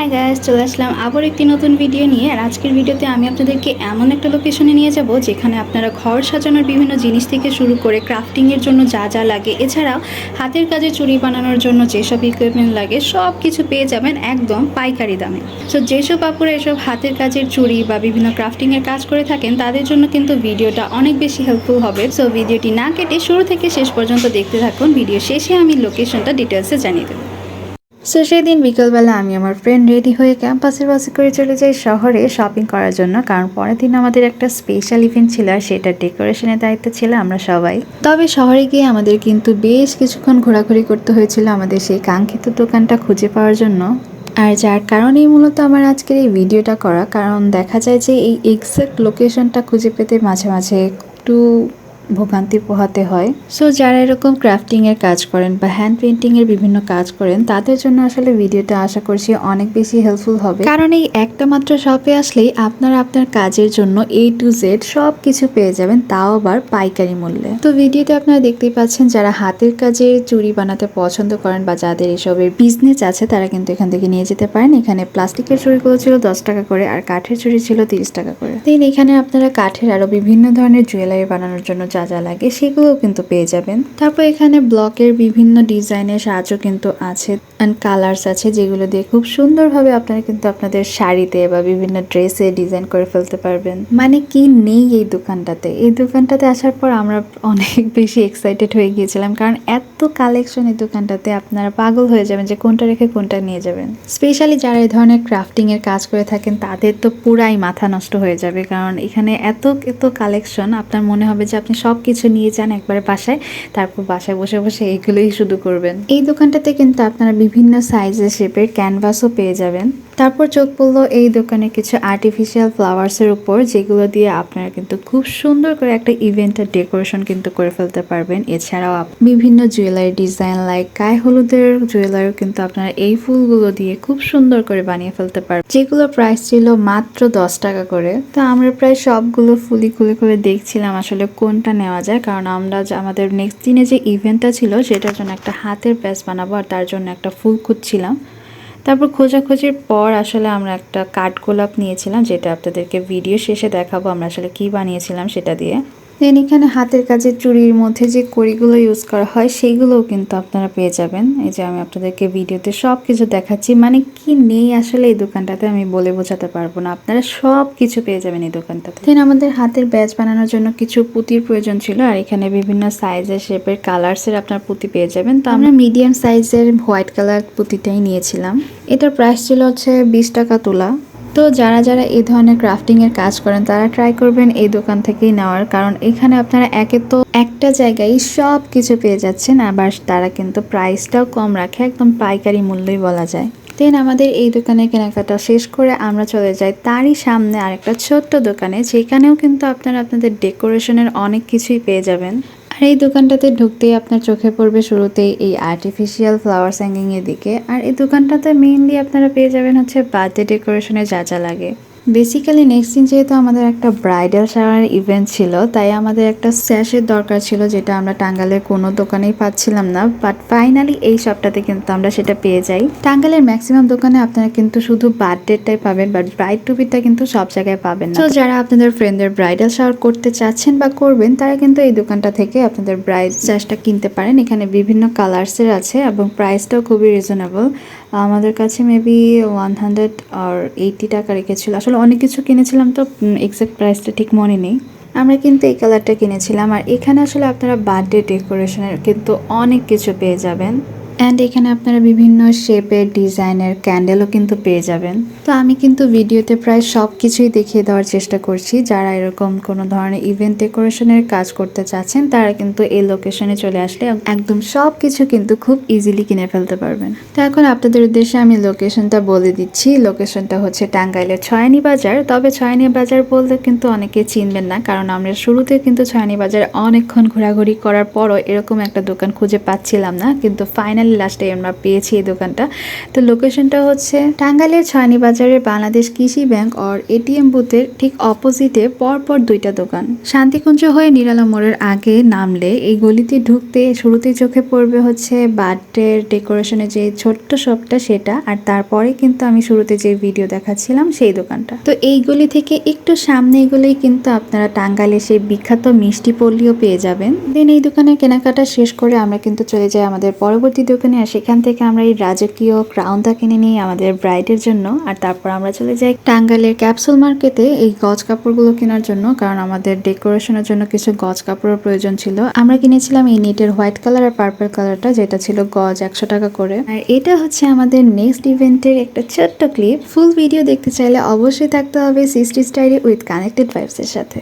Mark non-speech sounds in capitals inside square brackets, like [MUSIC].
Hi guys চলে আসলাম আবার একটি নতুন ভিডিও নিয়ে। আর আজকের ভিডিওতে আমি আপনাদেরকে এমন একটা লোকেশনে নিয়ে যাব, যেখানে আপনারা ঘর সাজানোর বিভিন্ন জিনিস থেকে শুরু করে ক্রাফটিংয়ের জন্য যা যা লাগে, এছাড়াও হাতের কাজে চুরি বানানোর জন্য যেসব ইকুইপমেন্ট লাগে সব কিছু পেয়ে যাবেন একদম পাইকারি দামে। সো যেসব আপুরা এসব হাতের কাজের চুরি বা বিভিন্ন ক্রাফটিংয়ের কাজ করে থাকেন, তাদের জন্য কিন্তু ভিডিওটা অনেক বেশি হেল্পফুল হবে। সো ভিডিওটি না কেটে শুরু থেকে শেষ পর্যন্ত দেখতে থাকুন। ভিডিও শেষে আমি লোকেশনটা ডিটেলসে জানিয়ে দেবো। সো সেই দিন বিকেলবেলা আমি আমার ফ্রেন্ড রেডি হয়ে ক্যাম্পাসের বাসে করে চলে যাই শহরে শপিং করার জন্য। কারণ পরের দিন আমাদের একটা স্পেশাল ইভেন্ট ছিল আর সেটা ডেকোরেশনের দায়িত্ব ছিল আমরা সবাই। তবে শহরে গিয়ে আমাদের কিন্তু বেশ কিছুক্ষণ ঘোরাঘুরি করতে হয়েছিল আমাদের সেই কাঙ্ক্ষিত দোকানটা খুঁজে পাওয়ার জন্য। আর যার কারণেই মূলত আমার আজকের এই ভিডিওটা করা, কারণ দেখা যায় যে এই এক্সাক্ট লোকেশনটা খুঁজে পেতে মাঝে মাঝে একটু ভোগান্তি পোহাতে হয়। সো যারা এরকম ক্রাফটিং এর কাজ করেন বা হ্যান্ড পেন্টিং এর বিভিন্ন কাজ করেন, তাদের জন্য আসলে ভিডিওটা আশা করছি অনেক বেশি হেল্পফুল হবে। কারণ এই একটা মাত্র শপে আসলেই আপনারা আপনার কাজের জন্য এ টু জেড সব কিছু পেয়ে যাবেন, তাও আবার পাইকারি মূল্যে। তো ভিডিওতে আপনারা দেখতেই পাচ্ছেন, যারা হাতের কাজে চুড়ি বানাতে পছন্দ করেন বা যাদের এসবের বিজনেস আছে, তারা কিন্তু এখান থেকে নিয়ে যেতে পারেন। এখানে প্লাস্টিকের চুড়িগুলো ছিল দশ টাকা করে, আর কাঠের চুড়ি ছিল তিরিশ টাকা করে। দেন এখানে আপনারা কাঠের আরও বিভিন্ন ধরনের জুয়েলারি বানানোর জন্য যা যা লাগে সেগুলোও কিন্তু পেয়ে যাবেন। তারপর এখানে ব্লকের বিভিন্ন ডিজাইনের সাহায্য কিন্তু আছে অ্যান্ড কালার্স আছে যেগুলো দিয়ে খুব সুন্দরভাবে আপনারা কিন্তু আপনাদের শাড়িতে বা বিভিন্ন ড্রেসে ডিজাইন করে ফেলতে পারবেন। মানে কি নেই এই দোকানটাতে? এই দোকানটাতে আসার পর আমরা অনেক [LAUGHS] বেশি এক্সাইটেড হয়ে গিয়েছিলাম কারণ এত কালেকশন এই দোকানটাতে আপনারা পাগল হয়ে যাবেন যে কোনটা রেখে কোনটা নিয়ে যাবেন। স্পেশালি যারা এই ধরনের ক্রাফটিং এর কাজ করে থাকেন তাদের তো পুরাই মাথা নষ্ট হয়ে যাবে কারণ এখানে এত এত কালেকশন আপনার মনে হবে যে আপনি সব কিছু নিয়ে যান একবারে বাসায়, তারপর বাসায় বসে বসে এগুলোই শুধু করবেন। এই দোকানটাতে কিন্তু আপনারা বিভিন্ন সাইজের শেপের ক্যানভাসও পেয়ে যাবেন। তারপর চোখ পড়ল এই দোকানে কিছু আর্টিফিশিয়াল ফ্লাওয়ার্সের উপর, যেগুলো দিয়ে আপনারা কিন্তু খুব সুন্দর করে একটা ইভেন্টের ডেকোরেশন কিন্তু করে ফেলতে পারবেন। এছাড়াও বিভিন্ন জুয়েলারি ডিজাইন লাইক গায়ে হলুদের জুয়েলারিও কিন্তু আপনারা এই ফুলগুলো দিয়ে খুব সুন্দর করে বানিয়ে ফেলতে পারবেন। যেগুলো প্রাইস ছিল মাত্র দশ টাকা করে। তো আমরা প্রায় সবগুলো ফুলি খুলে খুলে দেখছিলাম আসলে কোনটা নেওয়া যায়, কারণ আমরা আমাদের নেক্সট দিনে যে ইভেন্টটা ছিল, সেটার জন্য একটা হাতের ব্যাস বানাবো আর তার জন্য একটা ফুল খুঁজছিলাম। তারপর খোঁজাখুঁজির পর আসলে আমরা একটা কাঠগোলাপ নিয়েছিলাম, যেটা আপনাদেরকে ভিডিও শেষে দেখাবো আমরা আসলে কি বানিয়েছিলাম সেটা দিয়ে। দেন এখানে হাতের কাজের চুরির মধ্যে যে কড়িগুলো ইউজ করা হয়, সেইগুলোও কিন্তু আপনারা পেয়ে যাবেন। এই যে আমি আপনাদেরকে ভিডিওতে সব কিছু দেখাচ্ছি। মানে কি নেই আসলে এই দোকানটাতে আমি বলে বোঝাতে পারব না। আপনারা সব কিছু পেয়ে যাবেন এই দোকানটাতে। দেন আমাদের হাতের ব্যাচ বানানোর জন্য কিছু পুঁতির প্রয়োজন ছিল, আর এখানে বিভিন্ন সাইজের শেপের কালার্সের আপনার পুঁতি পেয়ে যাবেন। তো আমরা মিডিয়াম সাইজের হোয়াইট কালার পুঁতিটাই নিয়েছিলাম। এটার প্রাইস ছিল হচ্ছে বিশ টাকা তোলা। তো যারা যারা এই ধরনের ক্রাফটিং এর কাজ করেন, তারা ট্রাই করবেন এই দোকান থেকেই নেওয়ার। কারণ এখানে আপনারা একে তো একটা জায়গায় সব কিছু পেয়ে যাচ্ছেন, আবার তারা কিন্তু প্রাইসটাও কম রাখে, একদম পাইকারি মূল্যই বলা যায়। দেন আমাদের এই দোকানে কেনাকাটা শেষ করে আমরা চলে যাই তারই সামনে আরেকটা ছোট্ট দোকানে, যেখানেও কিন্তু আপনারা আপনাদের ডেকোরেশনের অনেক কিছুই পেয়ে যাবেন। আর এই দোকানটাতে ঢুকতেই আপনার চোখে পড়বে শুরুতেই এই আর্টিফিশিয়াল ফ্লাওয়ার স্যাঙ্গিংয়ের দিকে। আর এই দোকানটাতে মেইনলি আপনারা পেয়ে যাবেন হচ্ছে বার্থডে ডেকোরেশনে যা যা লাগে। বেসিক্যালি নেক্সট দিন যেহেতু আমাদের একটা ব্রাইডাল শাওয়ার ইভেন্ট ছিল, তাই আমাদের একটা স্যাশের দরকার ছিল, যেটা আমরা টাঙ্গালের কোনো দোকানেই পাচ্ছিলাম না। বাট ফাইনালি এই শপটাতে কিন্তু আমরা সেটা পেয়ে যাই। টাঙ্গালের ম্যাক্সিমাম দোকানে আপনারা কিন্তু শুধু বার্থডেটাই পাবেন বাট ব্রাইড টুপিটা কিন্তু সব জায়গায় পাবেন তো যারা আপনাদের ফ্রেন্ডের ব্রাইডাল শাওয়ার করতে চাচ্ছেন বা করবেন, তারা কিন্তু এই দোকানটা থেকে আপনাদের ব্রাইড স্যাশটা কিনতে পারেন। এখানে বিভিন্ন কালার্সের আছে এবং প্রাইসটাও খুবই রিজনেবল আমাদের কাছে মেবি ওয়ান হান্ড্রেড আর এইটি টাকা রেখেছিল। আসলে অনেক কিছু কিনেছিলাম তো এক্সাক্ট প্রাইসটা ঠিক মনে নেই। আমরা কিন্তু এই কালারটা কিনেছিলাম। আর এখানে আসলে আপনারা বার্থডে ডেকোরেশনের কিন্তু অনেক কিছু পেয়ে যাবেন। অ্যান্ড এখানে আপনারা বিভিন্ন শেপের ডিজাইনের ক্যান্ডেলও কিন্তু পেয়ে যাবেন। তো আমি কিন্তু ভিডিওতে প্রায় সব কিছুই দেখিয়ে দেওয়ার চেষ্টা করছি। যারা এরকম কোনো ধরনের ইভেন্ট ডেকোরেশনের কাজ করতে চাচ্ছেন, তারা কিন্তু এই লোকেশনে চলে আসলে একদম সব কিছু কিন্তু খুব ইজিলি কিনে ফেলতে পারবেন। তো এখন আপনাদের উদ্দেশ্যে আমি লোকেশনটা বলে দিচ্ছি। লোকেশনটা হচ্ছে টাঙ্গাইলের ছয়ানি বাজার। তবে ছয়ানি বাজার বলতে কিন্তু অনেকে চিনবেন না, কারণ আমরা শুরুতে কিন্তু ছয়ানি বাজার অনেকক্ষণ ঘোরাঘুরি করার পরও এরকম একটা দোকান খুঁজে পাচ্ছিলাম না। কিন্তু ফাইনালি লাস্টে আমরা পেয়েছি এই দোকানটা। তো লোকেশনটা হচ্ছে টাঙ্গাইলের ছয়নি বাজারের বাংলাদেশ কৃষি ব্যাংক অর এটিএম বুথের ঠিক অপোজিটে পরপর দুইটা দোকান। শান্তিকুঞ্জ হয়ে নিরালা মোড়ের আগে নামলে এই গলিতে ঢুকতে শুরুতেই চোখে পড়বে হচ্ছে বার্থডের ডেকোরেশনের যে ছোট্ট শপটা সেটা আর তারপরে কিন্তু আমি শুরুতে যে ভিডিও দেখাচ্ছিলাম সেই দোকানটা। তো এই গলি থেকে একটু সামনে এগুলোই কিন্তু আপনারা টাঙ্গাইলে সেই বিখ্যাত মিষ্টি পল্লীও পেয়ে যাবেন। দেন এই দোকানে কেনাকাটা শেষ করে আমরা কিন্তু চলে যাই আমাদের পরবর্তী দোকানে আর সেখান থেকে আমরা এই রাজকীয় ক্রাউনটা কিনে নিই আমাদের ব্রাইডের জন্য। আর তারপর আমরা চলে যাই টাঙ্গাইলের ক্যাপসুল মার্কেটে এই গজ কাপড়গুলো কেনার জন্য, কারণ আমাদের ডেকোরেশনের জন্য কিছু গজ কাপড়ের প্রয়োজন ছিল। আমরা কিনেছিলাম এই নেটের হোয়াইট কালার আর পার্পল কালারটা যেটা ছিল গজ একশো টাকা করে। আর এটা হচ্ছে আমাদের নেক্সট ইভেন্টের একটা ছোট্ট ক্লিপ ফুল ভিডিও দেখতে চাইলে অবশ্যই থাকতে হবে সিস্টি স্টাইরি উইথ কানেক্টেড ভাইবসের সাথে।